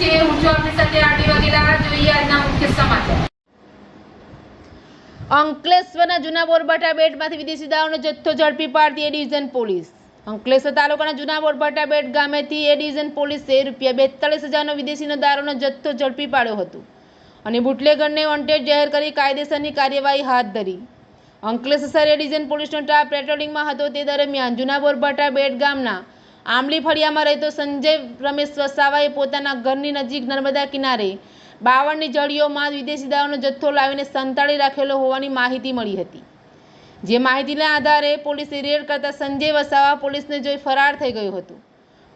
છે હું છું આપની સાથે આરડી વગેરા જોઈએ આજના મુખ્ય સમાચાર. અંકલેશ્વરના જુના બોરબાટા બેટમાંથી વિદેશી દારૂનો જથ્થો ઝડપી પાડતી એ ડિવિઝન પોલીસ. અંકલેશ્વર તાલુકાના જુના બોરબાટા બેટ ગામેથી એ ડિવિઝન પોલીસે રૂપિયા બેતાલીસ હજારનો વિદેશીનો દારોનો જથ્થો ઝડપી પાડ્યો હતો. અને બુટલેગરને વોન્ટેડ જાહેર કરી કાયદેસરની કાર્યવાહી હાથ ધરી. અંકલેશ્વર એ ડિવિઝન પોલીસનો સ્ટાફ પેટ્રોલિંગમાં હતો તે દરમિયાન જુના બોરબાટા બેટ ગામના આંબલી ફળિયામાં રહેતો સંજય રમેશ વસાવાએ પોતાના ઘરની નજીક નર્મદા કિનારે બાવળની જળીઓમાં વિદેશી દારૂનો જથ્થો લાવીને સંતાડી રાખેલો હોવાની માહિતી મળી હતી. જે માહિતીના આધારે પોલીસે રેડ કરતા સંજય વસાવા પોલીસને જોઈ ફરાર થઈ ગયો હતો.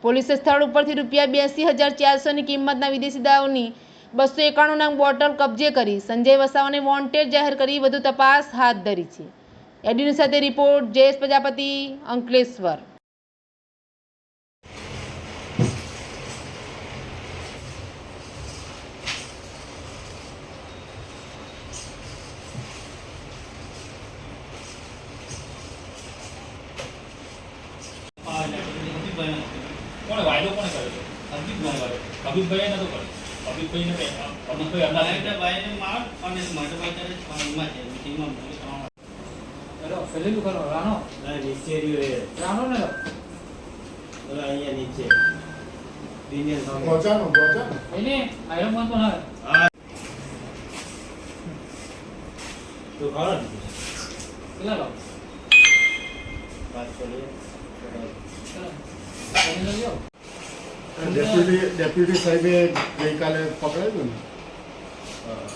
પોલીસે સ્થળ ઉપરથી રૂપિયા બ્યાસી હજાર ચારસોની કિંમતના વિદેશી દારૂની બસો એકાણું નંગ બોટલ કબજે કરી સંજય વસાવાને વોન્ટેડ જાહેર કરી વધુ તપાસ હાથ ધરી છે. એડીની સાથે રિપોર્ટ જયેશ પ્રજાપતિ અંકલેશ્વર. કોણે વાયદો કોણે કર્યો છે? હરજીતભાઈ કર્યો. કબીરભાઈએ નતો કર્યો. કબીરભાઈને કંઈ અમનભાઈ અંદાજ હેલો પેલી કરો. રાણો. નીચે રહ્યો રાણો ને લો. ઓલા અહીંયા નીચે. દિનેશ સામે. પહોંચાનો પહોંચાનો એને આયરો મન તો ના તો ખરો ને? લો. વાત કરીએ. ચલો એને ડેપ્યુટી ડેપ્યુટી સાહેબે ગઈકાલે પકડાયું ને હા.